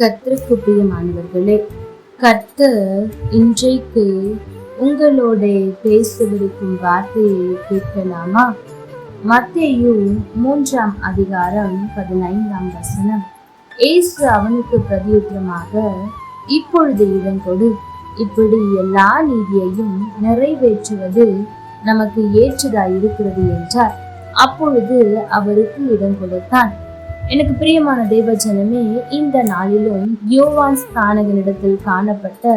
கத்திற்கு பிரியமானவர்களே கர்த்தர் இன்றைக்கு உங்களோட பேசவிருக்கும் வார்த்தையை கேட்கலாமா? மத்தேயு மூன்றாம் அதிகாரம் பதினைந்தாம் வசனம். ஏசு அவனுக்கு பிரதியுத்தரமாக இப்பொழுது இடம் கொடு. இப்படி எல்லா நீதியையும் நிறைவேற்றுவது நமக்கு ஏற்றதா இருக்கிறது என்றார். அப்பொழுது அவருக்கு இடம் கொடுத்தான். எனக்கு பிரியமான தேவ ஜனமே இந்த நாளிலும் யோவான் ஸ்தானகனிடத்தில் காணப்பட்ட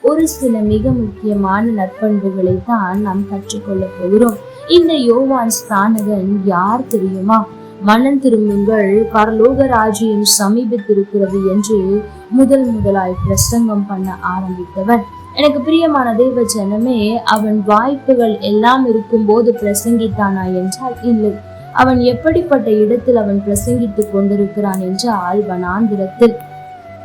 ஒரு சில மிக முக்கியமான நற்பண்புகளை தான் நாம் கற்றுக்கொள்ள போகிறோம். இந்த யோவான் ஸ்தானகன் யார் தெரியுமா? மனம் திரும்புங்கள் பரலோக ராஜ்யம் சமீபத்திருக்கிறது என்று முதல் முதலாய் பிரசங்கம் பண்ண ஆரம்பித்தவன். எனக்கு பிரியமான தேவ ஜனமே அவன் வாய்ப்புகள் எல்லாம் இருக்கும்போது பிரசங்கித்தானா என்றால் இல்லை. அவன் எப்படிப்பட்ட இடத்தில் அவன் பிரசங்கித்துக் கொண்டிருக்கிறான் என்று ஆள் வனாந்திரத்தில்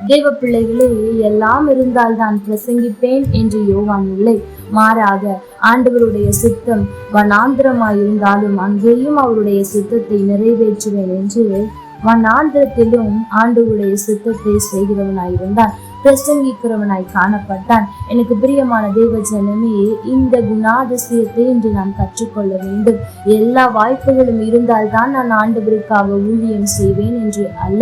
தேவ பிள்ளைகளே எல்லாம் இருந்தால் தான் பிரசங்கிப்பேன் என்று யோவான் இல்லை. மாறாக ஆண்டவருடைய சித்தம் வனாந்திரமாயிருந்தாலும் அங்கேயும் அவருடைய சித்தத்தை நிறைவேற்றுவேன் என்று வனாந்திரத்திலும் ஆண்டவருடைய சித்தத்தை செய்கிறவனாயிருந்தான் பிரசங்கிக்கிறவனாய் காணப்பட்டான். எனக்கு பிரியமான தேவ ஜனமே இந்த குணாதிசயத்தை இன்று நான் கற்றுக்கொள்ள வேண்டும். எல்லா வாய்ப்புகளும் இருந்தால்தான் நான் ஆண்டவருக்காக ஊழியம் செய்வேன் என்று அல்ல.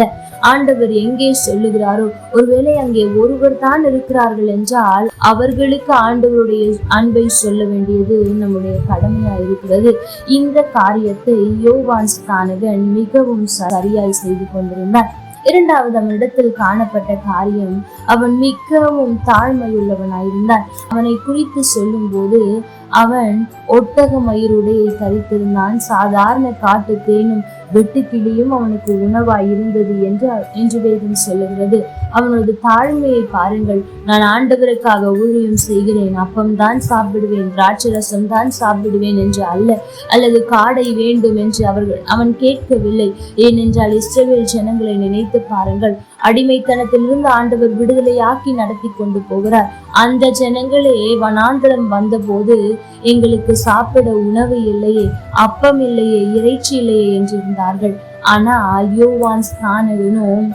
ஆண்டவர் எங்கே சொல்லுகிறாரோ ஒருவேளை அங்கே ஒருவர் தான் இருக்கிறார்கள் என்றால் அவர்களுக்கு ஆண்டவருடைய அன்பை சொல்ல வேண்டியது நம்முடைய கடமையா இருக்கிறது. இந்த காரியத்தை யோவான் ஸ்தானகன் மிகவும் சரியாய் செய்து கொண்டிருந்தார் இரண்டாவது அவனிடத்தில் காணப்பட்ட காரியம் அவன் மிகவும் தாழ்மையுள்ளவனாயிருந்தான். அவனை குறித்து சொல்லும்போது அவன் ஒட்டக மயிருடையை தரித்திருந்தான். சாதாரண காட்டு தேனும் வெட்டுக்கிளியும் அவனுக்கு உணவாய் இருந்தது என்று என்று வேதம் சொல்லுகிறது. அவனது தாழ்மையை பாருங்கள். நான் ஆண்டவருக்காக ஊழியம் செய்கிறேன். அப்பம்தான் சாப்பிடுவேன். திராட்சரசம் தான் சாப்பிடுவேன் என்று அல்ல. அல்லது காடை வேண்டும் என்று அவர்கள் அவன் கேட்கவில்லை. ஏனென்றால் இஸ்ரவேல் ஜனங்களை நினைத்து பாருங்கள். அடிமைத்தனத்திலிருந்து ஆண்டவர் விடுதலையாக்கி நடத்தி கொண்டு போகிறார். அந்த ஜனங்களே வனாந்தரம் வந்தபோது எங்களுக்கு சாப்பிட உணவு இல்லையே அப்பம் இல்லையே இறைச்சி இல்லையே என்றிருந்தார்கள். ஆனால் யோவான் ஸ்தானகனும்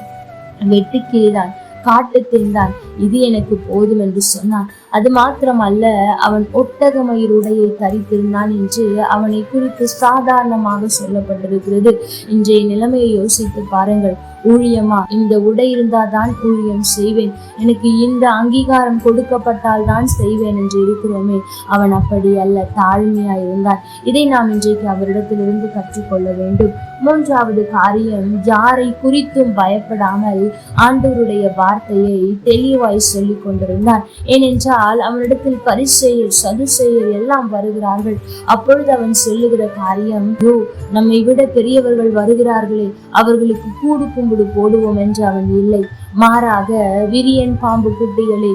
வெட்டுக்கிளிதான் காட்டு தின்றான் இது எனக்கு போதும் என்று சொன்னான். அது மாத்திரம் அல்ல அவன் ஒட்டகமயிருடையை தரித்திருந்தான் என்று அவனை குறித்து சாதாரணமாக சொல்லப்பட்டிருக்கிறது. இன்றைய நிலைமையை யோசித்து பாருங்கள். ஊழியமா இந்த உடை இருந்தாதான் ஊழியம் செய்வேன். எனக்கு இந்த அங்கீகாரம் கொடுக்கப்பட்டால் தான் செய்வேன் என்று இருக்கிறோமே. அவன் அப்படி அல்ல தாழ்மையா இருந்தான். இதை நாம் இன்றைக்கு அவரிடத்திலிருந்து கற்றுக்கொள்ள வேண்டும். மூன்றாவது காரியம் யாரை குறித்தும் பயப்படாமல் ஆண்டவருடைய வார்த்தையை தெளிவாய் சொல்லிக் கொண்டிருந்தான். ஏனென்றால் அவனிடத்தில் பரிசெயர் சதுசெயர் எல்லாம் வருகிறார்கள். அப்பொழுது அவன் சொல்லுகிற காரியம் யோ நம்மை விட பெரியவர்கள் வருகிறார்களே அவர்களுக்கு கூடு கும்பிடு போடுவோம் என்று அவன் இல்லை. மாறாக விரியன் பாம்பு குட்டிகளே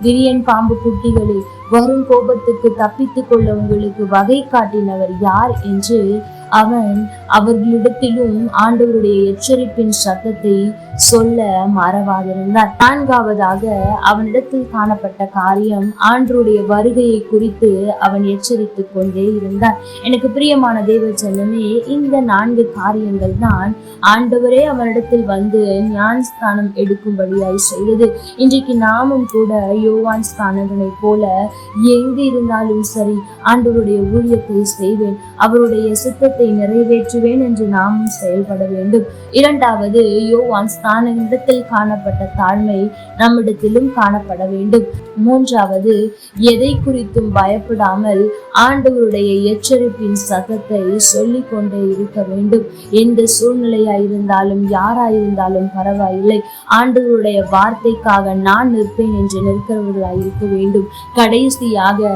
விரியன் பாம்பு குட்டிகளே வரும் கோபத்துக்கு தப்பித்துக் கொள்ள உங்களுக்கு வகை காட்டினவர் யார் என்று அவன் அவர்களிடத்திலும் ஆண்டவருடைய எச்சரிப்பின் சத்தத்தை சொல்ல மறவாதிருந்தார் நான்காவதாக அவனிடத்தில் காணப்பட்ட காரியம் ஆண்டருடைய வருகையை குறித்து அவன் எச்சரித்துக் கொண்டே இருந்தான். எனக்கு பிரியமான தேவ செல்லமே இந்த நான்கு காரியங்கள் தான் ஆண்டவரே அவனிடத்தில் வந்து ஞான் ஸ்தானம் எடுக்கும்படியாய் செய்தது. இன்றைக்கு நாமும் கூட யோவான் ஸ்தானங்களை போல எங்கு இருந்தாலும் சரி ஆண்டவருடைய ஊழியத்தை செய்வேன். அவருடைய சித்தத்தை நிறைவேற்றுவேன் என்று நாமும் செயல்பட வேண்டும். இரண்டாவது யோவான் காண இடத்தில் காணப்பட்ட தாழ்மை நம்மிடத்திலும் காணப்பட வேண்டும். மூன்றாவது எதை குறித்தும் பயப்படாமல் ஆண்டவருடைய எச்சரிப்பின் சத்தத்தை சொல்லிக் கொண்டே இருக்க வேண்டும். எந்த சூழ்நிலையாயிருந்தாலும் யாராயிருந்தாலும் பரவாயில்லை. ஆண்டவருடைய வார்த்தைக்காக நான் நிற்பேன் என்று நிற்கிறவர்களாய் இருக்க வேண்டும். கடைசியாக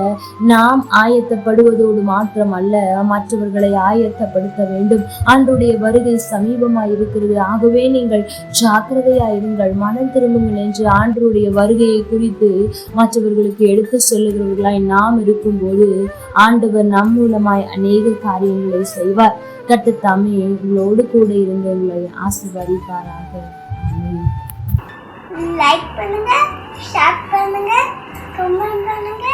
நாம் ஆயத்தப்படுவதோடு மாற்றம் அல்ல மற்றவர்களை ஆயத்தப்படுத்த வேண்டும். ஆண்டுடைய வருகை சமீபமாய் இருக்கிறது ஆகவே நீங்கள் ஜாக்கிரதையாயிருங்கள். மனம் திரும்புங்கள் என்று ஆண்டருடைய வருகையை குறித்து மற்றவர்களுக்கு எடுத்து சொல்லுகிறவர்களாய் நாம் இருக்கும்போது ஆண்டவர் நம் மூலமாய் அநேக காரியங்களை செய்வார். கட்டுத்தாமே உங்களோடு கூட இருந்து உங்களை ஆசீர்வதிப்பாராக. லைக் பண்ணுங்க ஷேர் பண்ணுங்க கமெண்ட் பண்ணுங்க.